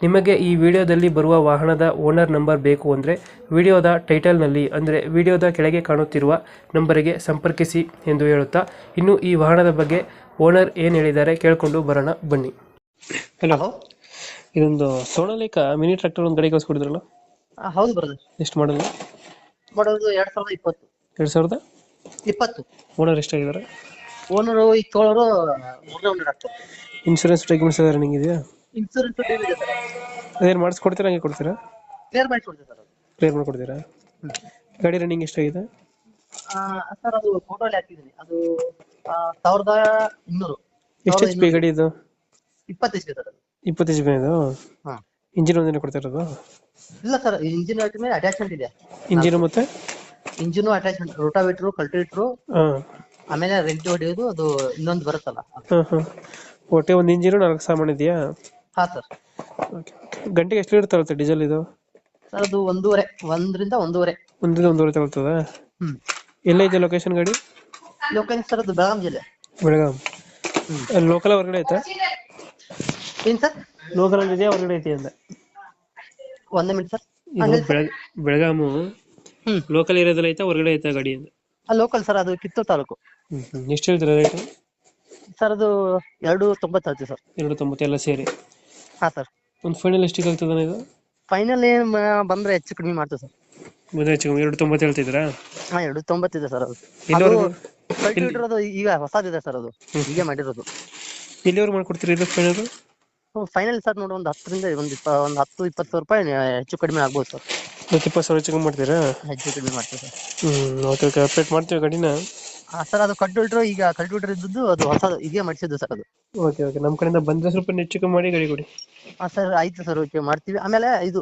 ನಿಮಗೆ ಈ ವಿಡಿಯೋದಲ್ಲಿ ಬರುವ ವಾಹನದ ಓನರ್ ನಂಬರ್ ಬೇಕು ಅಂದರೆ ವಿಡಿಯೋದ ಟೈಟಲ್ನಲ್ಲಿ ಅಂದರೆ ವಿಡಿಯೋದ ಕೆಳಗೆ ಕಾಣುತ್ತಿರುವ ನಂಬರಿಗೆ ಸಂಪರ್ಕಿಸಿ ಎಂದು ಹೇಳುತ್ತಾ ಇನ್ನು ಈ ವಾಹನದ ಬಗ್ಗೆ ಓನರ್ ಏನು ಹೇಳಿದ್ದಾರೆ ಕೇಳಿಕೊಂಡು ಬರೋಣ ಬನ್ನಿ. ಹಲೋ ಇದೊಂದು ಸೋನಾಲಿಕ ಮಿನಿ ಟ್ರ್ಯಾಕ್ಟರ್ ಒಂದು ಗಡಿಗೆ ಕಳಿಸ್ಕೊಡಿದ್ರಲ್ಲ? ಆ, ಹೌದು ಬ್ರದರ್ ಎಷ್ಟು ಮಾಡಲ್ಲ ಮಾಡೋದು ಎರಡು ಸಾವಿರದ ಇಪ್ಪತ್ತು. ಎರಡು ಸಾವಿರದ? ಇಪ್ಪತ್ತು. ಓನರ್ ಎಷ್ಟಾಗಿದ್ದಾರೆ? ಓನರು ಈಗ ತೊಗೊಳೋರು ಮೂರನೇ ಓನರ್ ಇನ್ಶೂರೆನ್ಸ್ ಡಾಕ್ಯುಮೆಂಟ್ಸ್ ಎಲ್ಲ ರನ್ನಿಂಗ್ ಇದೆಯಾ? ಇನ್ಸೂರೆನ್ಸ್ ಡ್ಯೂ ಇದೆ ಸರ್ ಅದೇನು ಮಾಡಿಸ್ಕೊಡ್ತೀರಾ ಹಂಗೆ ಕೊಡ್ತೀರಾ? ಕ್ಲಿಯರ್ ಮಾಡಿ ಕೊಡ್ತೀವಿ ಸರ್ ಅದು. ಕ್ಲಿಯರ್ ಮಾಡಿಕೊಡ್ತೀರಾ? ಗಾಡಿ ರನ್ನಿಂಗ್ ಎಷ್ಟಾಗಿದೆ ಸರ್ ಅದು ಫೋಟೋಲಿ ಹಾಕಿದ್ದೀನಿ. ಅದು ಆ, ಸಾವಿರದ ಇನ್ನೂರು. ಎಷ್ಟು ಎಚ್ ಪಿ ಗಾಡಿ ಇದು? ಇಪ್ಪತ್ತು ಇದೆ ಸರ್ ಅದು. ಇಪ್ಪತ್ತು ಎಚ್ ಪಿ ಇದು ಇಂಜಿನ್ ಒಂದೇನೆ ಕೊಡ್ತಿರೋದು ಇಲ್ಲ ಸರ್ ಇಂಜಿನ್ ಮೇಲೆ ಅಟ್ಯಾಚ್ಮೆಂಟ್ ಇದೆ. ಇಂಜಿನ್ ಮತ್ತೆ? ಇಂಜಿನ್ ಅಟ್ಯಾಚ್ಮೆಂಟ್ ರೋಟಾವೇಟ್ರು ಕಲ್ಟಿವೇಟ್ರು ಹಾಂ. ಆಮೇಲೆ ರೆಂಟ್ ಹೊಡೆಯೋದು ಅದು ಇನ್ನೊಂದು ಬರುತ್ತಲ್ಲ. ಹಾಂ ಹಾಂ. ಒಟ್ಟೆ ಒಂದು ಇಂಜಿನು ನಾಲ್ಕು ಸಾಮಾನು ಇದೆಯಾ? ಹಾ ಸರ್. ಗಂಟೆಗೆ ಎಷ್ಟು ಲೀಟರ್ ತಗೊಳುತ್ತೆ ಡೀಸೆಲ್ ಇದು? ಸರ್ ಅದು ಒಂದೂವರೆ ಒಂದರಿಂದ ಒಂದೂವರೆ. ಒಂದರಿಂದ ಒಂದೂವರೆ ತಗೊಳ್ತದ? ಹ್ಮ್. ಎಲ್ಲೈತೆ ಲೊಕೇಶನ್ ಗಾಡಿ? ಲೋಕಲ್ ಸರ್ ಅದು ಬೆಳಗಾಂ ಜಿಲ್ಲೆ. ಬೆಳಗಾಂ. ಅಲ್ಲಿ ಲೋಕಲ್ ಹೊರಗಡೆ ಐತಾ? ಏನ್ ಸರ್? ಲೋಕಲ್ ಅಲ್ಲಿ ಇದೆಯಾ ಹೊರಗಡೆ ಐತಿ ಅಂದ ಒಂದೇ ಮಿನಿಟ್ ಸರ್. ಇದು ಬೆಳಗ್ ಬೆಳಗಾಮು ಹ್ಮ್. ಲೋಕಲ್ ಏರಿಯಾದಲ್ಲಿ ಐತೆ ಹೊರಗಡೆ ಐತೆ ಗಾಡಿ ಆ ಲೋಕಲ್ ಸರ್ ಅದು ಕಿತ್ತೂರು ತಾಲೂಕು. ಎಷ್ಟು ಹೇಳ್ತೀರಾ ರೇಟ್ ಸರ್ ಅದು ಎರಡು ತೊಂಬತ್ತು ಆಯ್ತು ಸರ್. ಎರಡು ತೊಂಬತ್ತೆಲ್ಲ ಸೇರಿ. ಹಾ ಸರ್. ಒಂದು ಫೈನಲ್ ಎಷ್ಟಿಗೆ ಆಗ್ತದ ಇದು? ಫೈನಲ್ ಏನ್ ಬಂದ್ರೆ ಹೆಚ್ಚು ಕಡಿಮೆ ಮಾಡ್ತೀವಿ ಸರ್. ಮುಂದೆ ಹೆಚ್ಚು ಕಮ್ಮಿ ಎರಡು ತೊಂಬತ್ತು ಹೇಳ್ತಿದ್ದೀರಾ? ಹಾ ಎರಡು ತೊಂಬತ್ತಿದೆ ಸರ್ ಅದು. ಎಲ್ಲಿವರೆಗೂ ಕಲ್ಟಿವೇಟರ್ ಅದು ಈಗ ಹೊಸದಿದೆ ಸರ್ ಅದು. ಹೀಗೆ ಮಾಡಿರೋದು. ಎಲ್ಲಿವರೆಗೂ ಮಾಡ್ಕೊಡ್ತೀರಿ ಇದು ಫೈನಲ್ ಫೈನಲ್ ಸರ್ ನೋಡಿ ಒಂದು ಹತ್ತರಿಂದ ಒಂದು ಇಪ್ಪ ಒಂದು ಹತ್ತು ಇಪ್ಪತ್ತು ಸಾವಿರ ರೂಪಾಯಿ ಹೆಚ್ಚು ಕಡಿಮೆ ಆಗ್ಬೋದು ಸರ್. ಮತ್ತೆ ಇಪ್ಪತ್ತು ಸಾವಿರ ಹೆಚ್ಚು ಕಮ್ಮಿ ಮಾಡ್ತೀರಾ? ಹೆಚ್ಚು ಕಡಿಮೆ ಮಾಡ್ತೀವಿ sir. Hmm okay okay update ಮಾಡ್ತೀವಿ ಗಾಡಿನ. ಸರ್ ಅದು ಕಂಪ್ಯೂಟರ್ ಈಗ ಕಂಪ್ಯೂಟರ್ ಇದ್ದದ್ದು ಅದು ಹೊಸದು ಇದೇ ಮಾಡಿಸಿದ್ದು ಸರ್ ಅದು. Okay okay. ನಮ್ಮ ಕಡೆಯಿಂದ ಬಂದರೆ ಸ್ವಲ್ಪ ಹೆಚ್ಚು ಕಮ್ಮಿ ಮಾಡಿ ಗಾಡಿ ಕೊಡಿ. ಹಾಂ ಸರ್ ಆಯ್ತು ಸರ್ ಓಕೆ ಮಾಡ್ತೀವಿ. ಆಮೇಲೆ ಇದು